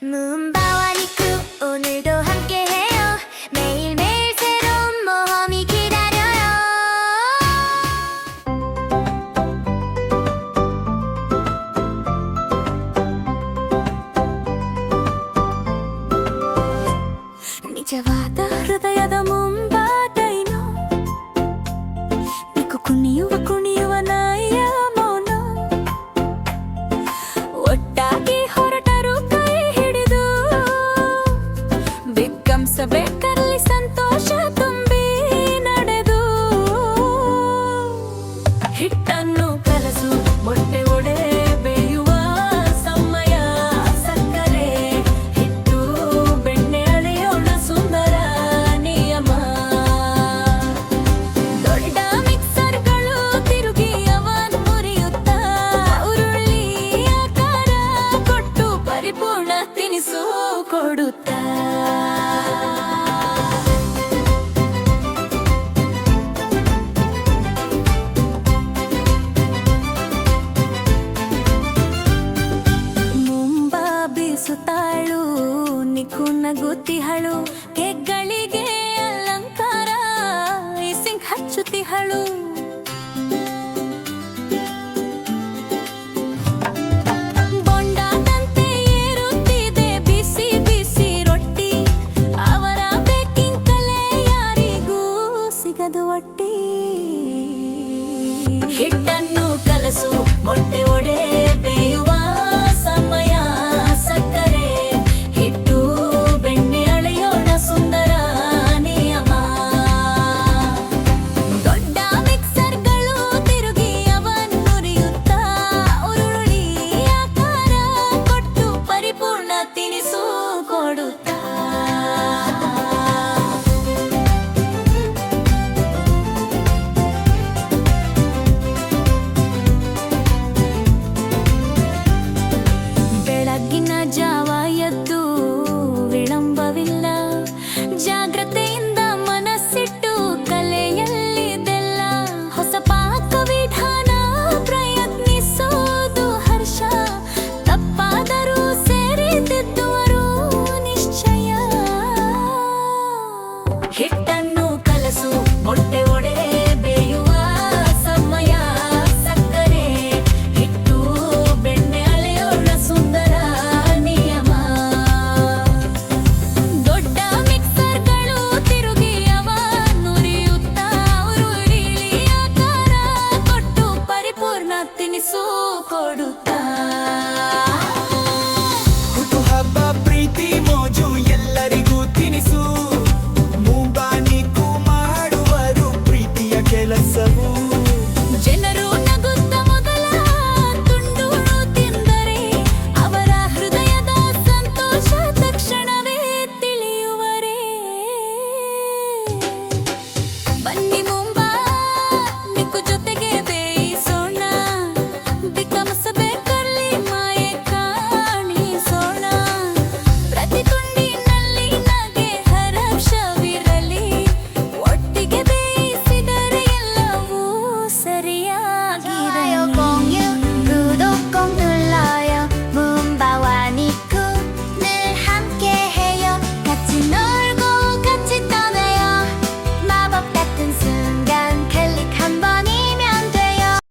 문바와 니쿠 오늘도 함께해요. 매일매일 새로운 모험이 기다려요. 이제 와도 흐르다여도 몸 ಕೊಡುತ್ತಾ ಮುಂಬಾ ಬೀಸುತ್ತಾಳು ನಿಖು ನಗುತ್ತಿಹಳು ಕೆಗ್ಗಳಿಗೆ ಅಲಂಕಾರ ಸಿಂಗ್ ಹಚ್ಚುತ್ತಿಹಳು. ಸಿಗದು ಒಟ್ಟಿ ಹಿಟ್ಟನ್ನು ಕಲಸು ಮೊಟ್ಟೆ ಒಡೆ ಬೇಯುವ ಹಿಟ್ಟನ್ನು ಕಲಸು ಹೊಟ್ಟೆ ಒಡೆ ಬೇಯುವ ಸಮಯ, ಸಕ್ಕರೆ ಹಿಟ್ಟು ಬೆಣ್ಣೆ ಅಳೆಯೋಣ ಸುಂದರ ನಿಯಮ. ದೊಡ್ಡ ಮಿಕ್ಸರ್ಗಳು ತಿರುಗಿಯವ ನುರಿಯುತ್ತ ಆಕಾರ ಕೊಟ್ಟು ಪರಿಪೂರ್ಣ ತಿನಿಸು ಕೊಡುತ್ತಾ.